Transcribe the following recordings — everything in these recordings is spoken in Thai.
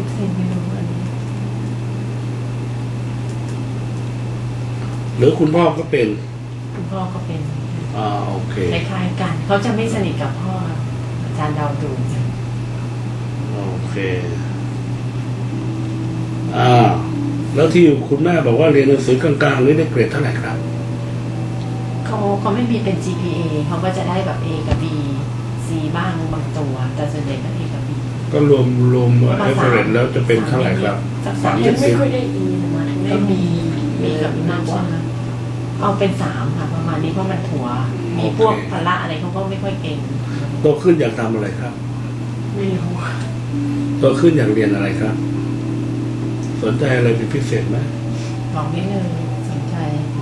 สิบเซนไม่รู้อันนี้หรือคุณพ่อก็เป็น คุณพ่อก็เป็นอ่าโอเคคล้ายๆกัน เขาจะไม่สนิทกับพ่อ อาจารย์ดาวดูโอเค อ่า แล้วที่คุณแม่บอกว่าเรียนหนังสือกลางๆนี่ได้เกรดเท่าไหร่ครับเขาเขาไม่มีเป็น GPA เขาก็จะได้แบบ A กับ B C บ้างบางตัว แต่ส่วนใหญ่ก็ A กับ B ก็รวมรวมเอเวอเรแล้วจะเป็นเท่าไหร่ครับสักสาสามมเจ็ยัดงไม่สิบค่อยได้อีนะมาถึงได้ก็มีมีมีกับมากใช่ไหมเอาเป็นสามค่ะประมาณนี้เพราะมันถั่วมีพวกพละอะไรเขาก็ไม่ค่อยเก่งโตขึ้นอยากทำอะไรครับไม่รู้โตขึ้นอยากเรียนอะไรครับ สนใจอะไรเป็นพิเศษไหมบอกนิดนึงสนใจ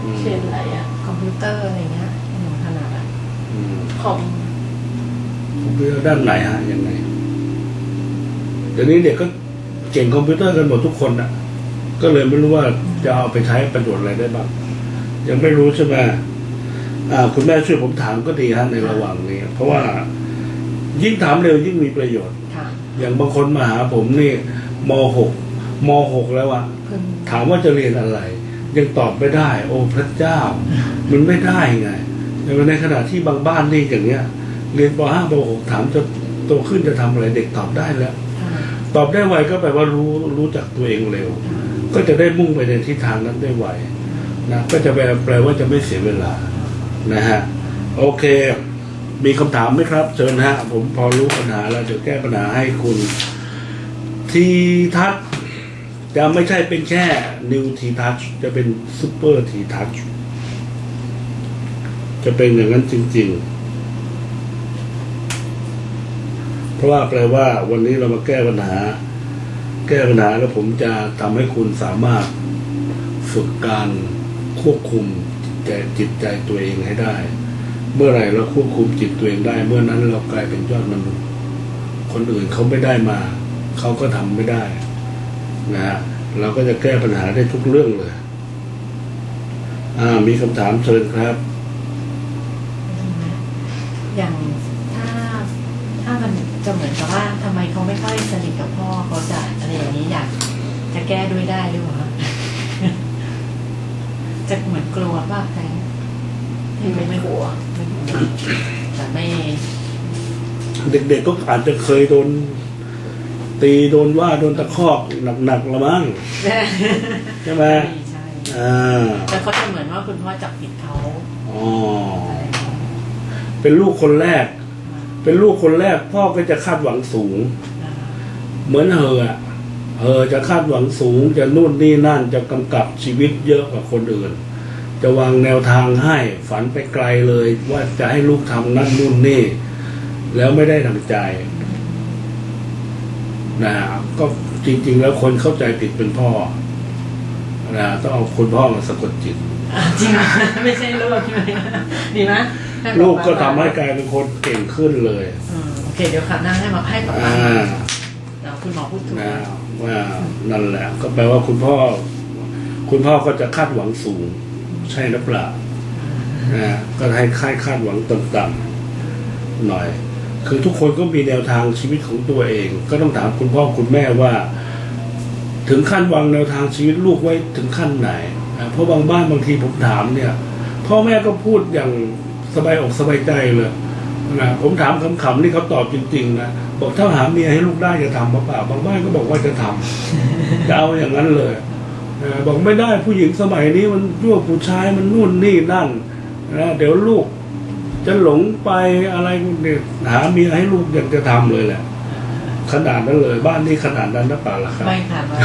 อืมเช่นอะไรอะคอมพิวเตอร์อะไรเงี้ยที่หนูถนัดอะอืมคอมคอมพิวเตอร์ด้านไหนฮะยังไงเดี๋ยวนี้เด็กก็เก่งคอมพิวเตอร์กันหมดทุกคนอะ ก็เลยไม่รู้ว่าจะเอาไปใช้ประโยชน์อะไรได้บ้าง ยังไม่รู้ใช่ไหมอ่าคุณแม่ช่วยผมถามก็ดีฮะในระหว่างนี้ เพราะว่ายิ่งถามเร็วยิ่งมีประโยชน์ค่ะอย่างบางคนมาหาผมนี่มหกมหกแล้วอะเพิ่งถามว่าจะเรียนอะไร ยังตอบไม่ได้ โอ้พระเจ้า มันไม่ได้ไงแต่ในขณะที่บางบ้านนี่อย่างเนี้ย เรียนปห้าปหกถามจะโตขึ้นจะทำอะไรเด็กตอบได้แล้วค่ะ ตอบได้ไวก็แปลว่ารู้รู้จักตัวเองเร็ว ก็จะได้มุ่งไปในทิศทางนั้นได้ไวนะก็จะแปลแปลว่าจะไม่เสียเวลานะฮะโอเค มีคำถามไหมครับ เชิญฮะ ผมพอรู้ปัญหาแล้วเดี๋ยวแก้ปัญหาให้คุณ ทีทัชจะไม่ใช่เป็นแค่นิวทีทัชจะเป็นซูเปอร์ทีทัชจะเป็นอย่างนั้นจริง ๆ เพราะว่าแปลว่าวันนี้เรามาแก้ปัญหา แก้ปัญหาแล้วผมจะทำให้คุณสามารถฝึกการควบคุมจิตใจจิตใจตัวเองให้ได้ เมื่อไหร่เราควบคุมจิตตัวเองได้ เมื่อนั้นเรากลายเป็นยอดมนุษย์ คนอื่นเขาไม่ได้มา เขาก็ทำไม่ได้นะฮะเราก็จะแก้ปัญหาได้ทุกเรื่องเลย อ่า มีคำถามเชิญครับ อย่าง จะเหมือนกับว่าทำไมเขาไม่ค่อยสนิทกับพ่อเขาจะอะไรอย่างนี้อยากจะแก้ด้วยได้หรือเปล่าจะเหมือนกลัวป่ะแทงไม่ไม่กลัวไม่กลัวแต่ไม่ เด็กๆก็อาจจะเคยโดน ตีโดนว่าโดนตะคอกหนักๆละมั้งใช่ไหมใช่อ่าแต่เขาจะเหมือนว่าคุณพ่อจับผิดเขาอ๋ออะไรอย่างเงี้ยเป็นลูกคนแรก เป็นลูกคนแรกพ่อก็จะคาดหวังสูง เหมือนเฮอเฮอจะคาดหวังสูง จะนู่นนี่นั่นจะกำกับชีวิตเยอะกว่าคนอื่น จะวางแนวทางให้ฝันไปไกลเลย ว่าจะให้ลูกทำนั่นนู่นนี่ แล้วไม่ได้ดังใจนะก็จริง ๆ แล้วคนเข้าใจผิดเป็นพ่อ นะต้องเอาคุณพ่อมาสะกดจิตอะจริงไหมไม่ใช่ลูกใช่ไหมดีไหมให้ลูกก็ป๊าทำให้กลายเป็นคนเก่งขึ้นเลยอืมโอเคเดี๋ยวขับนั่งให้มาให้ป๊าป๊าอ่าเดี๋ยวคุณหมอพูดถูกนะว่านั่นแหละ ก็แปลว่าคุณพ่อ คุณพ่อก็จะคาดหวังสูง ใช่หรือเปล่า นะก็ให้ค่ายคาดหวังต่ำๆหน่อย คือทุกคนก็มีแนวทางชีวิตของตัวเอง ก็ต้องถามคุณพ่อคุณแม่ว่า ถึงขั้นวางแนวทางชีวิตลูกไว้ถึงขั้นไหนนะเพราะบางบ้านบางทีผมถามเนี่ย พ่อแม่ก็พูดอย่างสบายอกสบายใจเลยนะผมถามคำๆนี่เขาตอบจริงๆนะบอกถ้าหาเมียให้ลูกได้จะทำหรือเปล่าบางบ้านก็บอกว่าจะทำจะเอาอย่างนั้นเลยนะบอกไม่ได้ผู้หญิงสมัยนี้มันยั่วผู้ชายมันนู่นนี่นั่นนะเดี๋ยวลูกจะหลงไปอะไรเนี่ยหาเมียให้ลูกอยากจะทำเลยแหละ ขนาดนั้นเลย บ้านนี้ขนาดนั้นหรือเปล่าล่ะครับไม่ค่ะไม่